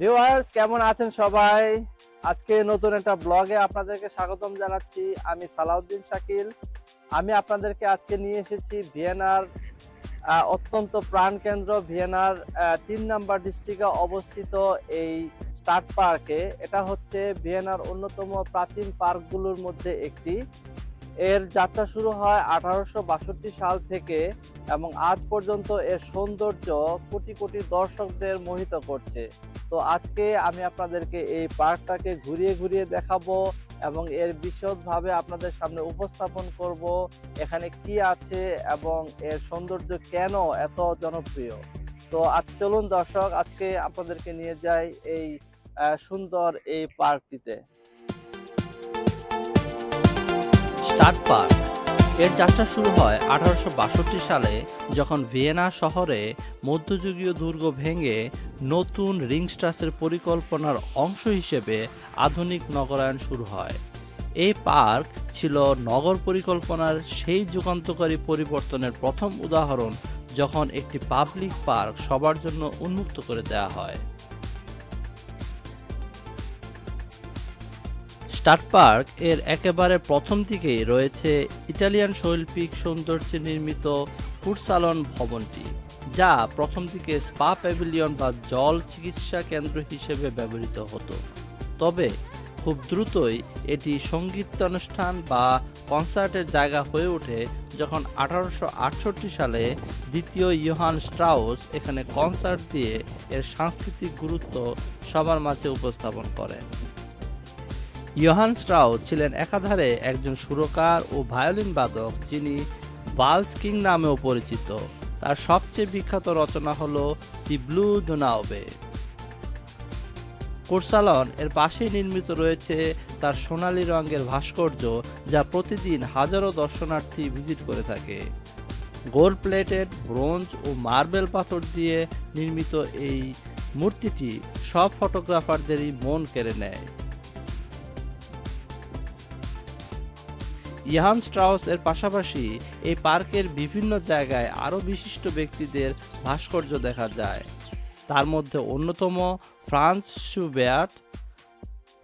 Viewers কেমন আছেন সবাই? আজকে নতুন একটা ব্লগে আপনাদেরকে স্বাগতম জানাচ্ছি। আমি সালাউদ্দিন শাকিল। আমি আপনাদেরকে আজকে নিয়ে এসেছি ভিয়েনার অত্যন্ত প্রাণকেন্দ্র ভিয়েনার তিন নাম্বার ডিস্ট্রিক্টে অবস্থিত এই স্টার্ট পার্কে এটা হচ্ছে ভিয়েনার অন্যতম প্রাচীন পার্কগুলোর মধ্যে একটি। এর যাত্রা শুরু হয় আঠারোশো বাষট্টি সাল থেকে এবং আজ পর্যন্ত এর সৌন্দর্য কোটি কোটি দর্শকদের মোহিত করছে। তো আজকে আমি আপনাদেরকে এই পার্কটাকে ঘুরিয়ে ঘুরিয়ে দেখাবো এবং এর বিশদভাবে আপনাদের সামনে উপস্থাপন করব, এখানে কি আছে এবং এর সৌন্দর্য কেন এত জনপ্রিয়। তো আজ চলুন দর্শক, আজকে আপনাদেরকে নিয়ে যাই এই সুন্দর এই পার্কটিতে। Stadtpark. এর যাত্রা শুরু হয় আঠারোশো বাষট্টি সালে যখন ভিয়েনা শহরে মধ্যযুগীয় দুর্গ ভেঙে নতুন রিংস্ট্রাসের পরিকল্পনার অংশ হিসেবে আধুনিক নগরায়ণ শুরু হয়। এই পার্ক ছিল নগর পরিকল্পনার সেই যুগান্তকারী পরিবর্তনের প্রথম উদাহরণ যখন একটি পাবলিক পার্ক সবার জন্য উন্মুক্ত করে দেওয়া হয়। স্টার্ট পার্কের একেবারে প্রথম দিকেই রয়েছে ইটালিয়ান শৈল্পিক সৌন্দর্যে নির্মিত ফুটসালন ভবনটি, যা প্রথম দিকে স্পা প্যাভিলিয়ন বা জল চিকিৎসা কেন্দ্র হিসেবে ব্যবহৃত হতো। তবে খুব দ্রুতই এটি সঙ্গীতানুষ্ঠান বা কনসার্টের জায়গা হয়ে ওঠে যখন আঠারোশো আটষট্টি সালে দ্বিতীয় ইয়োহান স্ট্রাউস এখানে কনসার্ট দিয়ে এর সাংস্কৃতিক গুরুত্ব সবার মাঝে উপস্থাপন করেন ইয়োহান স্ট্রাউ ছিলেন একাধারে একজন সুরকার ও ভায়োলিন বাদক, যিনি বালস কিং নামেও পরিচিত। তার সবচেয়ে বিখ্যাত রচনা হল দি ব্লু ডোনাওবে কোর্সালন এর পাশেই নির্মিত রয়েছে তার সোনালী রঙের ভাস্কর্য, যা প্রতিদিন হাজারো দর্শনার্থী ভিজিট করে থাকে। গোল্ড প্লেটেড ব্রোঞ্জ ও মার্বেল পাথর দিয়ে নির্মিত এই মূর্তিটি সব ফটোগ্রাফারদেরই মন কেড়ে নেয়। ইহান স্ট্রাউস এর পাশাপাশি এই পার্কের বিভিন্ন জায়গায় আরও বিশিষ্ট ব্যক্তিদের ভাস্কর্য দেখা যায়। তার মধ্যে অন্যতম ফ্রান্স শুবেয়ার্ট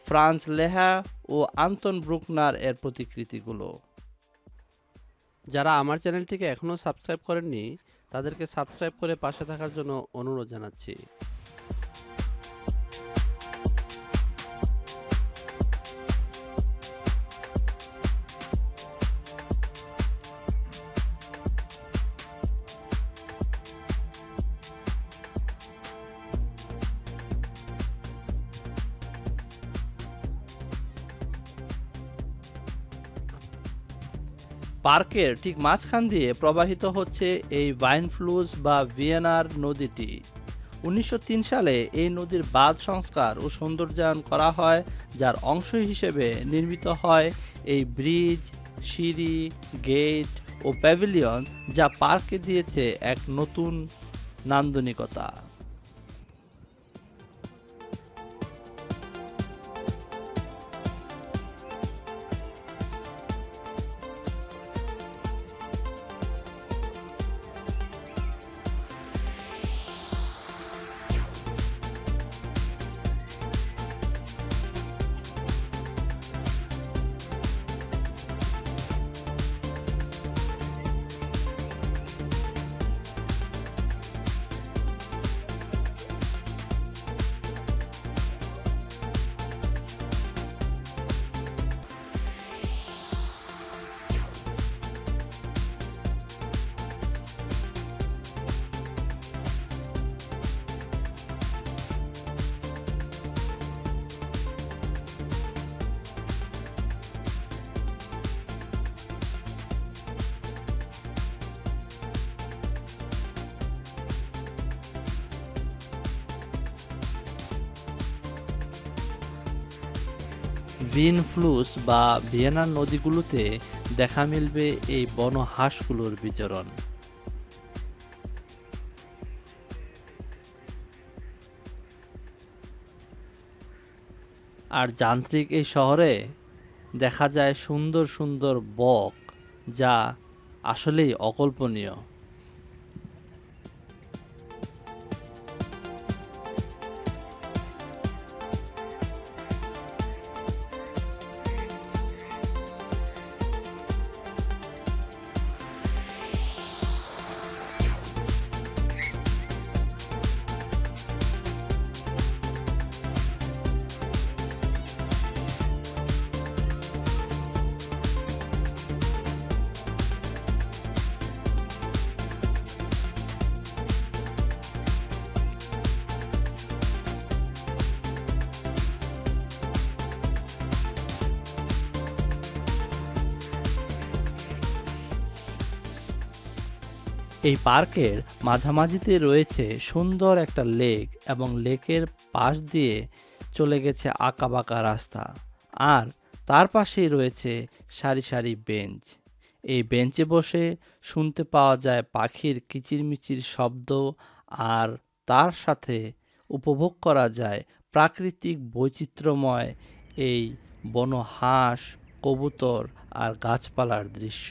ফ্রান্স লেহা ও আন্তন ব্রুকনার এর প্রতিকৃতিগুলো। যারা আমার চ্যানেলটিকে এখনও সাবস্ক্রাইব করেননি, তাদেরকে সাবস্ক্রাইব করে পাশে থাকার জন্য অনুরোধ জানাচ্ছি। পার্কের ঠিক মাঝখান দিয়ে প্রবাহিত হচ্ছে এই ভাইনফ্লুজ বা ভিয়েনার নদীটি। উনিশশো তিন সালে এই নদীর বাঁধ সংস্কার ও সৌন্দর্যায়ন করা হয়, যার অংশ হিসেবে নির্মিত হয় এই ব্রিজ, সিঁড়ি, গেট ও প্যাভিলিয়ন, যা পার্কে দিয়েছে এক নতুন নান্দনিকতা। ভিনফ্লুস বা ভিয়েনার নদীগুলোতে দেখা মিলবে এই বন হাঁসগুলোর বিচরণ। আর যান্ত্রিক এই শহরে দেখা যায় সুন্দর সুন্দর বক, যা আসলেই অকল্পনীয়। এই পার্কের মাঝামাঝিতে রয়েছে সুন্দর একটা লেক এবং লেকের পাশ দিয়ে চলে গেছে আঁকাবাঁকা রাস্তা। আর তার পাশেই রয়েছে সারি সারি বেঞ্চ। এই বেঞ্চে বসে শুনতে পাওয়া যায় পাখির কিচিরমিচির শব্দ আর তার সাথে উপভোগ করা যায় প্রাকৃতিক বৈচিত্র্যময় এই বন হাঁস কবুতর আর গাছপালার দৃশ্য।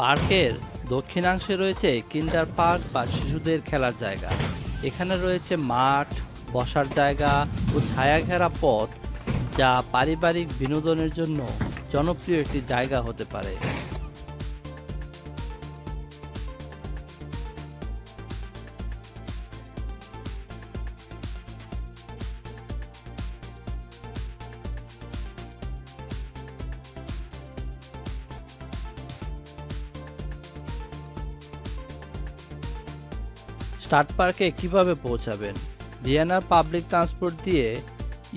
পার্কের দক্ষিণাংশে রয়েছে কিন্ডার পার্ক বা শিশুদের খেলার জায়গা। এখানে রয়েছে মাঠ, বসার জায়গা ও ছায়া ঘেরা পথ, যা পারিবারিক বিনোদনের জন্য জনপ্রিয় একটি জায়গা হতে পারে। স্টার্ট পার্কে কীভাবে পৌঁছাবেন? ভিয়েনার পাবলিক ট্রান্সপোর্ট দিয়ে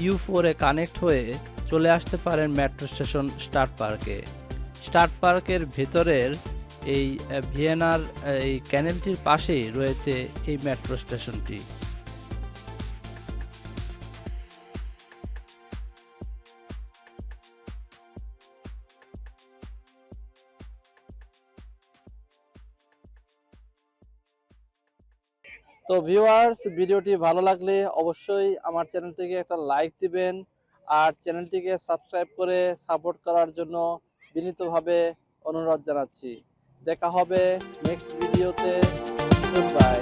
ইউ ফোরে কানেক্ট হয়ে চলে আসতে পারেন মেট্রো স্টেশন স্টার্ট পার্কে। স্টার্ট পার্কের ভেতরের এই ভিয়েনার, এই ক্যানেলটির পাশেই রয়েছে এই মেট্রো স্টেশনটি। তো ভিউয়ার্স ভিডিওটি ভালো লাগলে অবশ্যই আমার চ্যানেলটিকে একটা লাইক দিবেন আর চ্যানেলটিকে সাবস্ক্রাইব করে সাপোর্ট করার জন্য বিনীতভাবে অনুরোধ জানাচ্ছি। দেখা হবে নেক্সট ভিডিওতে গুড বাই